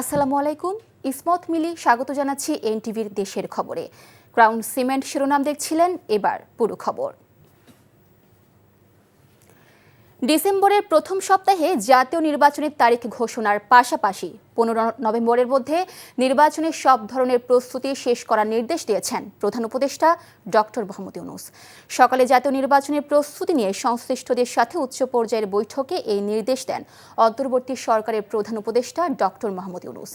আসসালামু আলাইকুম। ইসমত মিলি, স্বাগত জানাচ্ছি এনটিভির দেশের খবরে। ক্রাউন সিমেন্ট শিরোনাম দেখছিলেন, এবার পুরো খবর। ডিসেম্বরের প্রথম সপ্তাহে জাতীয় নির্বাচনের তারিখ ঘোষণার পাশাপাশি পনেরো নভেম্বরের মধ্যে নির্বাচনের সব ধরনের প্রস্তুতি শেষ করার নির্দেশ দিয়েছেন প্রধান উপদেষ্টা ডক্টর মোহাম্মদ ইউনুস। সকালে জাতীয় নির্বাচনের প্রস্তুতি নিয়ে সংশ্লিষ্টদের সাথে উচ্চ পর্যায়ের বৈঠকে এই নির্দেশ দেন অন্তর্বর্তী সরকারের প্রধান উপদেষ্টা ডক্টর মোহাম্মদ ইউনুস।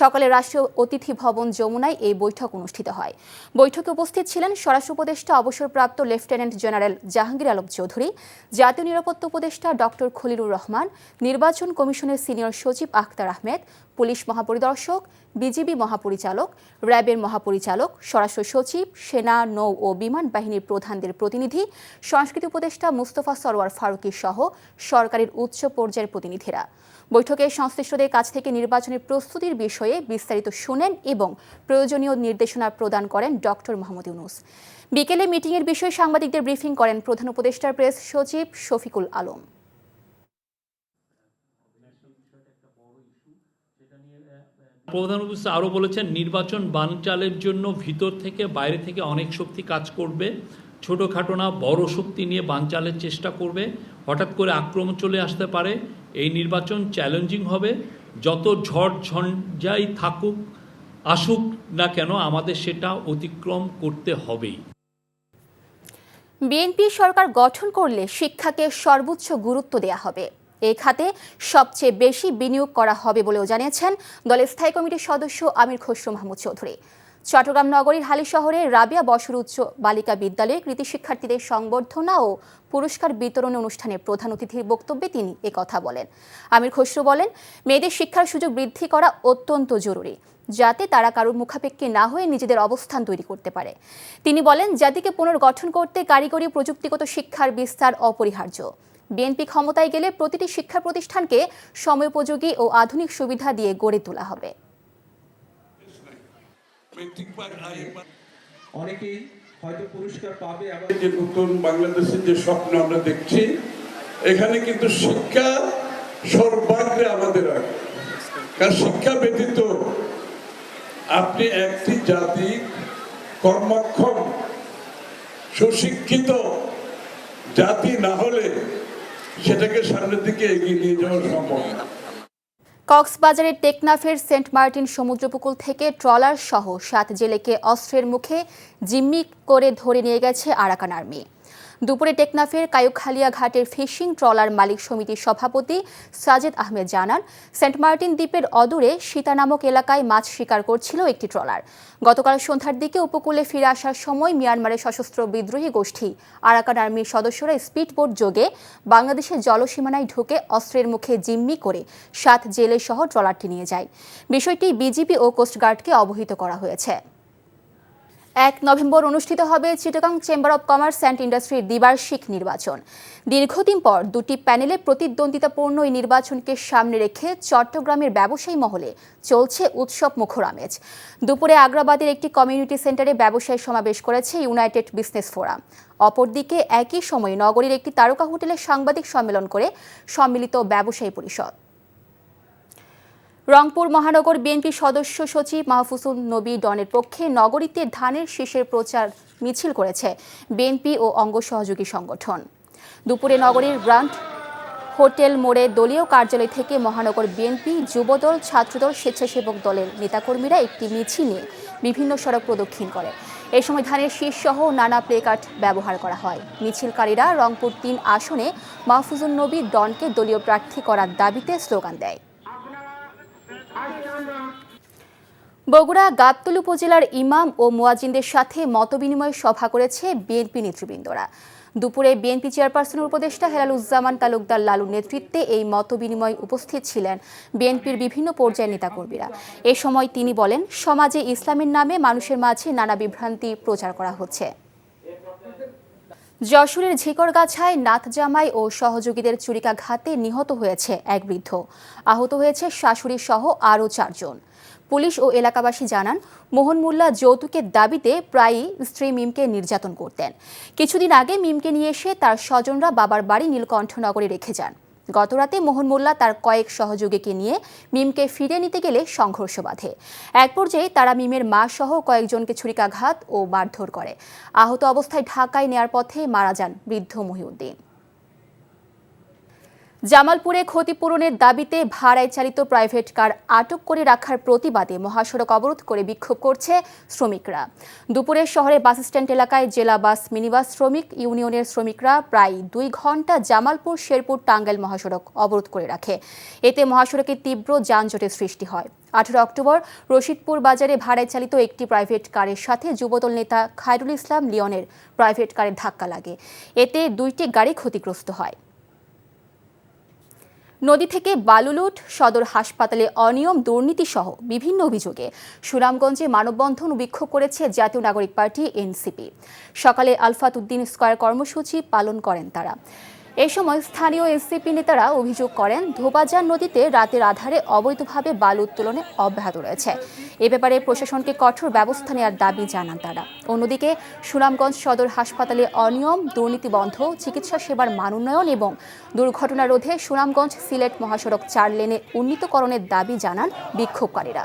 সকালে রাষ্ট্রীয় অতিথি ভবন যমুনায় এই বৈঠক অনুষ্ঠিত হয়। বৈঠকে উপস্থিত ছিলেন স্বরাষ্ট্র উপদেষ্টা, অবসরপ্রাপ্ত লেফটেন্যান্ট জেনারেল জাহাঙ্গীর আলম চৌধুরী, জাতীয় নিরাপত্তা উপদেষ্টা ডক্টর খলিলুর রহমান, নির্বাচন কমিশনের সিনিয়র সচিব আখতার আহমেদ পুলিশ মহাপরিদর্শক, বিজিবি মহাপরিচালক, র্যাবের মহাপরিচালক স্বরাষ্ট্র সচিব, সেনা, নৌ ও বিমান বাহিনীর প্রধানদের প্রতিনিধি, সংস্কৃতি উপদেষ্টা মুস্তফা সরোয়ার ফারুকি সহ সরকারের উচ্চ পর্যায়ের প্রতিনিধিরা। বৈঠকে সংশ্লিষ্টদের কাছ থেকে নির্বাচনের প্রস্তুতির বিষয়ে বিস্তারিত শুনেন এবং প্রয়োজনীয় নির্দেশনা প্রদান করেন ডক্টর মোহাম্মদ ইউনুস। বিকেলে মিটিংয়ের বিষয়ে সাংবাদিকদের ব্রিফিং করেন প্রধান উপদেষ্টার প্রেস সচিব শফিকুল আলম। প্রধান উপদেষ্টা আরও বলেছেন, নির্বাচন বানচালের জন্য ভিতর থেকে বাইরে থেকে অনেক শক্তি কাজ করবে। ছোটোখাটো না, বড় শক্তি নিয়ে বানচালের চেষ্টা করবে। হঠাৎ করে আক্রমণ চলে আসতে পারে। এই নির্বাচন চ্যালেঞ্জিং হবে। যত ঝড় ঝঞ্ঝাই থাকুক, আসুক না কেন, আমাদের সেটা অতিক্রম করতে হবেই। বিএনপি সরকার গঠন করলে শিক্ষাকে সর্বোচ্চ গুরুত্ব দেয়া হবে। এই খাতে সবচেয়ে বেশি বিনিয়োগ করা হবে বলেও জানিয়েছেন দলের স্থায়ী কমিটির সদস্য আমির খসরু মাহমুদ চৌধুরী। চট্টগ্রাম নগরীর হালি শহরে রাবিয়া বসর উচ্চ বালিকা বিদ্যালয়ে কৃতি শিক্ষার্থীদের সংবর্ধনা ও পুরস্কার বিতরণ অনুষ্ঠানে প্রধান অতিথির বক্তব্যে তিনি একথা বলেন। আমির খসরু বলেন, মেয়েদের শিক্ষার সুযোগ বৃদ্ধি করা অত্যন্ত জরুরি, যাতে তারা কারোর মুখাপেক্ষী না হয়ে নিজেদের অবস্থান তৈরি করতে পারে। তিনি বলেন, জাতিকে পুনর্গঠন করতে কারিগরি প্রযুক্তিগত শিক্ষার বিস্তার অপরিহার্য। বিএনপি ক্ষমতায় গেলে প্রতিটি শিক্ষা প্রতিষ্ঠানকে সময়োপযোগী ও আধুনিক সুবিধা দিয়ে গড়ে তোলা হবে। অনেকেই হয়তো পুরস্কার পাবে আবার যে নতুন বাংলাদেশের যে স্বপ্ন আমরা দেখছি এখানে কিন্তু শিক্ষা সর্বাগ্রে আমাদের আগে। কারণ শিক্ষা ব্যতীত আপনি একটি জাতি কর্মক্ষম সুশিক্ষিত জাতি না হলে সেটাকে সামনের দিকে এগিয়ে নিয়ে যাওয়া সম্ভব। কক্সবাজারের টেকনাফের সেন্ট মার্টিন সমুদ্র উপকূল থেকে ট্রলার সহ সাত জেলেকে অস্ত্রের মুখে জিম্মি করে ধরে নিয়ে গেছে আরাকান আর্মি। দুপুরে টেকনাফের কায়ুখালিয়া ঘাটের ফিশিং ট্রলার মালিক সমিতির সভাপতি সাজেদ আহমেদ জানান, সেন্ট মার্টিন দ্বীপের অদূরে সীতা নামক এলাকায় মাছ শিকার করছিল একটি ট্রলার। গতকাল সন্ধ্যার দিকে উপকূলে ফিরে আসার সময় মিয়ানমারের সশস্ত্র বিদ্রোহী গোষ্ঠী আরাকান আর্মির সদস্যরা স্পিডবোট যোগে বাংলাদেশের জলসীমানায় ঢুকে অস্ত্রের মুখে জিম্মি করে সাত জেলে সহ ট্রলারটি নিয়ে যায়। বিষয়টি বিজিবি ও কোস্টগার্ডকে অবহিত করা হয়েছে। এক নভেম্বর অনুষ্ঠিত হবে Chittagong chamber of commerce and ইন্ডাস্ট্রির দ্বিবার্ষিক নির্বাচন। দীর্ঘদিন পর দুটি প্যানেলে প্রতিদ্বন্দ্বিতাপূর্ণ এই নির্বাচনকে সামনে রেখে চট্টগ্রামের ব্যবসায়ী মহলে চলছে উৎসব মুখর আমেজ। দুপুরে আগ্রাবাদের একটি কমিউনিটি সেন্টারে ব্যবসায়ী সমাবেশ করেছে ইউনাইটেড বিজনেস ফোরাম অপরদিকে একই সময়ে নগরীর একটি তারকা হোটেলে সাংবাদিক সম্মেলন করে সম্মিলিত ব্যবসায়ী পরিষদ। রংপুর মহানগর বিএনপি সদস্য সচিব মাহফুজুল নবী ডনের পক্ষে নগরীতে ধানের শীষের প্রচার মিছিল করেছে বিএনপি ও অঙ্গ সহযোগী সংগঠন। দুপুরে নগরীর গ্রান্ট হোটেল মোড়ে দলীয় কার্যালয় থেকে মহানগর বিএনপি যুবদল, ছাত্রদল, স্বেচ্ছাসেবক দলের নেতাকর্মীরা একটি মিছিল নিয়ে বিভিন্ন সড়ক প্রদক্ষিণ করে। এ সময় ধানের শীষ সহ নানা প্লেকার্ড ব্যবহার করা হয়। মিছিলকারীরা রংপুর তিন আসনে মাহফুজুল নবী ডনকে দলীয় প্রার্থী করার দাবিতে স্লোগান দেয়। বগুড়া গাবতলী উপজেলার ইমাম ও মুয়াজিনদের সাথে মতবিনিময় সভা করেছে বিএনপি নেতৃবৃন্দরা। দুপুরে বিএনপি চেয়ারপারসনের উপদেষ্টা হেলালুজ্জামান তালুকদার লালুর নেতৃত্বে এই মতবিনিময় উপস্থিত ছিলেন বিএনপির বিভিন্ন পর্যায়ের নেতাকর্মীরা। এ সময় তিনি বলেন, সমাজে ইসলামের নামে মানুষের মাঝে নানা বিভ্রান্তি প্রচার করা হচ্ছে। যশোরের ঝিকরগাছায় নাথজামাই ও সহযোগীদের চুরিকাঘাতে নিহত হয়েছে এক বৃদ্ধ। আহত হয়েছে শাশুড়ি সহ আরও চারজন। পুলিশ ও এলাকাবাসী জানান মোহন মোল্লা যৌতুকের দাবিতে প্রায়ই স্ত্রী মিমকে নির্যাতন করতেন। কিছুদিন আগে মিমকে নিয়ে এসে তার স্বজনরা বাবার বাড়ি নীলকণ্ঠনগরে রেখে যান। গতরাতে মোহন মোল্লা তার কয়েক সহযোগীকে নিয়ে মিমকে ফিরে নিতে গেলে সংঘর্ষ বাধে। এক পর্যায়ে তারা মিমের মা সহ কয়েকজনকে ছুরিকাঘাত ও মারধর করে। আহত অবস্থায় ঢাকায় নেয়ার পথে মারা যান বৃদ্ধ মহিউদ্দিন। জামালপুরে ক্ষতিপূরণের দাবিতে ভাড়ায় চালিত প্রাইভেট কার আটক করে রাখার প্রতিবাদে মহাসড়ক অবরোধ করে বিক্ষোভ করছে শ্রমিকরা। দুপুরে শহরে বাস স্ট্যান্ড এলাকায় জেলা বাস, মিনিবাস শ্রমিক, ইউনিয়নের শ্রমিকরা প্রায় দুই ঘণ্টা জামালপুর, শেরপুর, টাঙ্গাইল মহাসড়ক অবরোধ করে রাখে। এতে মহাসড়কে তীব্র যানজটের সৃষ্টি হয়। আঠারো অক্টোবর রশিদপুর বাজারে ভাড়ায় চালিত একটি প্রাইভেট কারের সাথে যুবদল নেতা খায়রুল ইসলাম লিওনের প্রাইভেট কারের ধাক্কা লাগে। এতে দুইটি গাড়ি ক্ষতিগ্রস্ত হয়। নদী থেকে বালুলুট সদর হাসপাতালে অনিয়ম দুর্নীতি সহ বিভিন্ন অভিযোগে সুনামগঞ্জে মানববন্ধন বিক্ষোভ করেছে জাতীয় নাগরিক পার্টি এনসিপি। সকালে আলফাত উদ্দিন স্কয়ার কর্মসূচি পালন করেন তারা। এ সময় স্থানীয় এনসিপি নেতারা অভিযোগ করেন, ধোবাজার নদীতে রাতের আধারে অবৈধভাবে বালু উত্তোলনে অব্যাহত রয়েছে। এ ব্যাপারে প্রশাসনকে কঠোর ব্যবস্থা নেওয়ার দাবি জানান তারা। অন্যদিকে, সুনামগঞ্জ সদর হাসপাতালে অনিয়ম, দুর্নীতি বন্ধ, চিকিৎসা সেবার মান উন্নয়ন এবং দুর্ঘটনা রোধে সুনামগঞ্জ সিলেট মহাসড়ক চার লেনে উন্নীতকরণের দাবি জানান বিক্ষোভকারীরা।